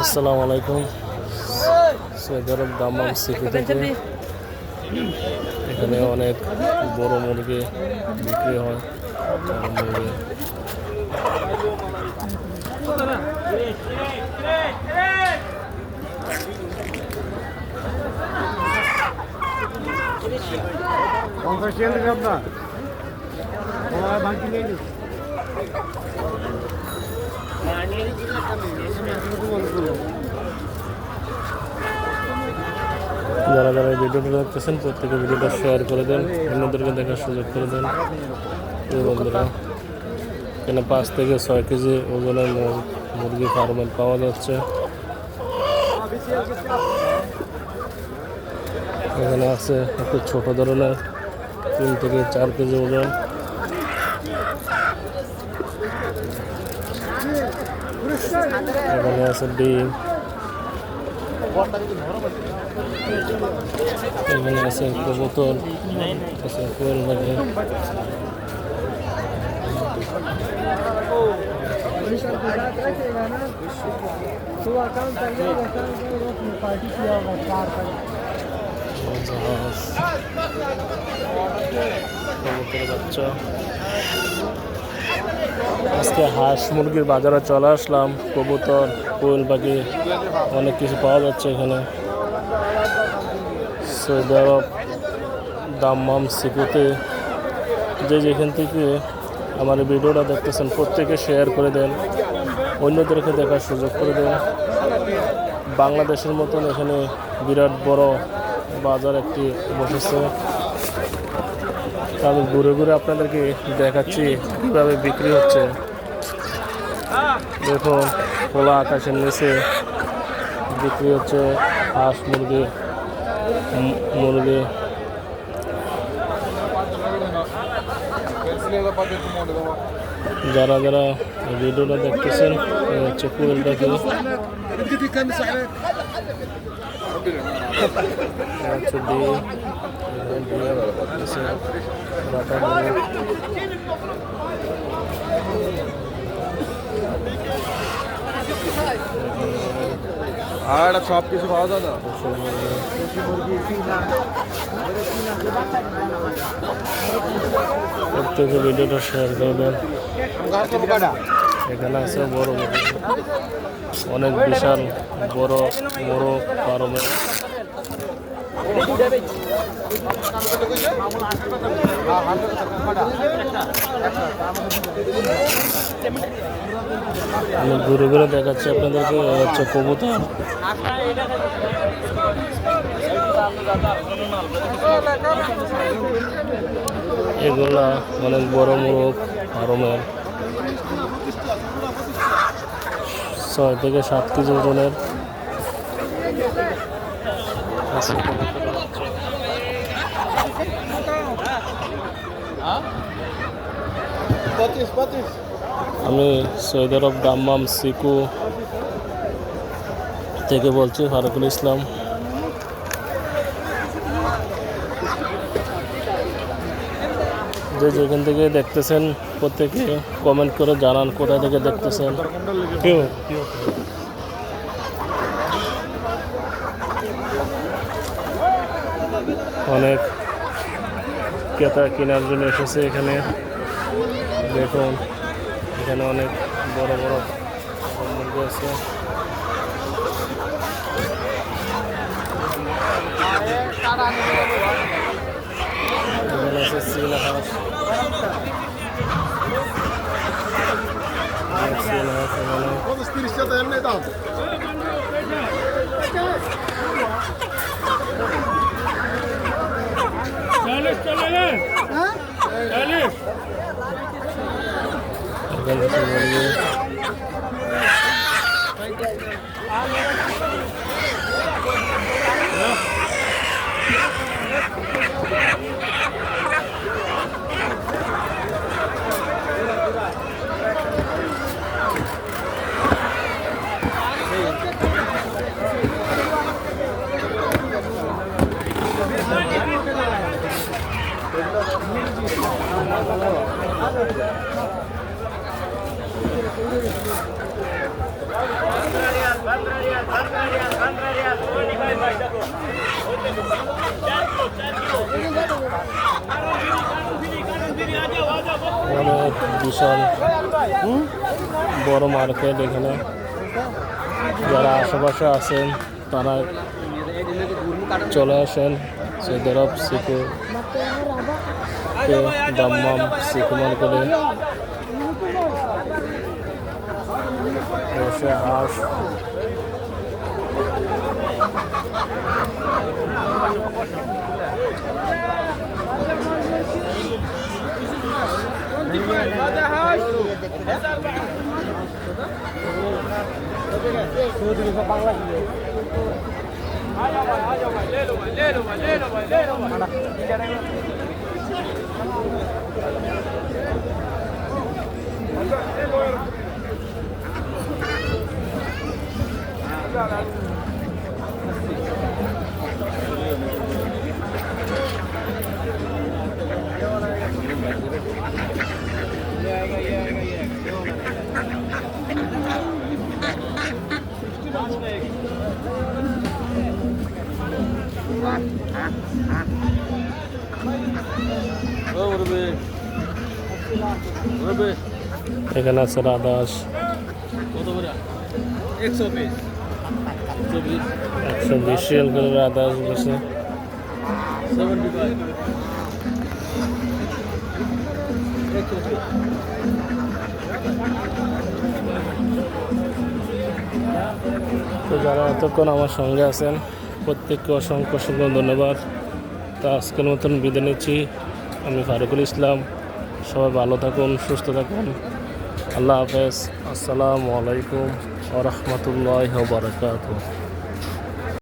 আসসালামু আলাইকুম। সৌদি আরব দামাম সিটি থেকে এখানে অনেক বড় মুরগি বিক্রি হয়। আপনার? যারা যারা ভিডিওটা দেখতেছেন, প্রত্যেকে ভিডিওটা শেয়ার করে দেন, অন্যদেরকে দেখার সুযোগ করে দেন। বন্ধুরা, এখানে পাঁচ থেকে ছয় কেজি ওজনের মুর- মুরগি ফার্মের পাওয়া যাচ্ছে। এখানে আছে একটু ছোট ধরনের, তিন থেকে চার কেজি ওজন। এখানে আছে ডিম এখানে আছে কবুতর আছে কোয়েল পাখি বাচ্চা আজকে হাঁস মুরগির বাজারে চলে আসলাম, কবুতর, কোয়েল পাখি, অনেক কিছু পাওয়া যাচ্ছে এখানে। সৌদি আরব দাম্মাম সিকুতে যে যেখান থেকে আমার ভিডিওটা দেখতেছেন, প্রত্যেকে শেয়ার করে দেন, অন্যদেরকে দেখার সুযোগ করে দেন। বাংলাদেশের মতন এখানে বিরাট বড় বাজার একটি বসেছে। আমি ঘুরে ঘুরে আপনাদেরকে দেখাচ্ছি কীভাবে বিক্রি হচ্ছে। দেখুন, খোলা আকাশের নিচে বিক্রি হচ্ছে হাঁস মুরগি মুরগি। যারা যারা ভিডিওটা দেখতেছেন হচ্ছে এ হচ্ছে ডিম এখানে ডিম আছে বাটা মুরগি আর সব কিছু পাওয়া যায় না প্রত্যেকে ভিডিওটা শেয়ার করে দেন এখানে আছে বড় মুরগি অনেক বিশাল বড় বড় ফার্মের আমি ঘুরে ঘুরে দেখাচ্ছি আপনাদেরকে হচ্ছে কবুতর। এগুলা অনেক বড় মোরগ, ফার্মের। ছয় থেকে সাত কেজি ওজনের আছে কবুতরের বাচ্চা। পঁচিশ পঁচিশ আমি সৈয়দ আরব দাম্মাম সিকু থেকে বলছি, ফারুকুল ইসলাম। যে যেখান থেকে দেখতেছেন, প্রত্যেকে কমেন্ট করে জানান, কোথা থেকে দেখতেছেন। অনেক ক্রেতা কেনার জন্য এসেছে এখানে। দেখুন, এখানে অনেক বড় বড় মুরগি আছে। এখানে আছে চীনা হাঁস Yeah. অনেক বিশাল বড় মার্কেট এখানে। যারা আশেপাশে আছেন তারা চলে আসেন। সৌদি আরব সিকিউর দাম্মাম সিকু মার্কেটে বসে হাঁস। Ah, ah, ah. এখানে আছে রাধাস একশো বিশ। রিয়াল করে রাধাস বসে। তো যারা এতক্ষণ আমার সঙ্গে আছেন প্রত্যেককে অসংখ্য অসংখ্য ধন্যবাদ। তা আজকের মতন বিদায় নিচ্ছি। আমি ফারুকুল ইসলাম। সবাই ভালো থাকুন সুস্থ থাকুন। আল্লাহ হাফেজ। আসসালামু আলাইকুম ওরহমতুল্লাহ বারকাত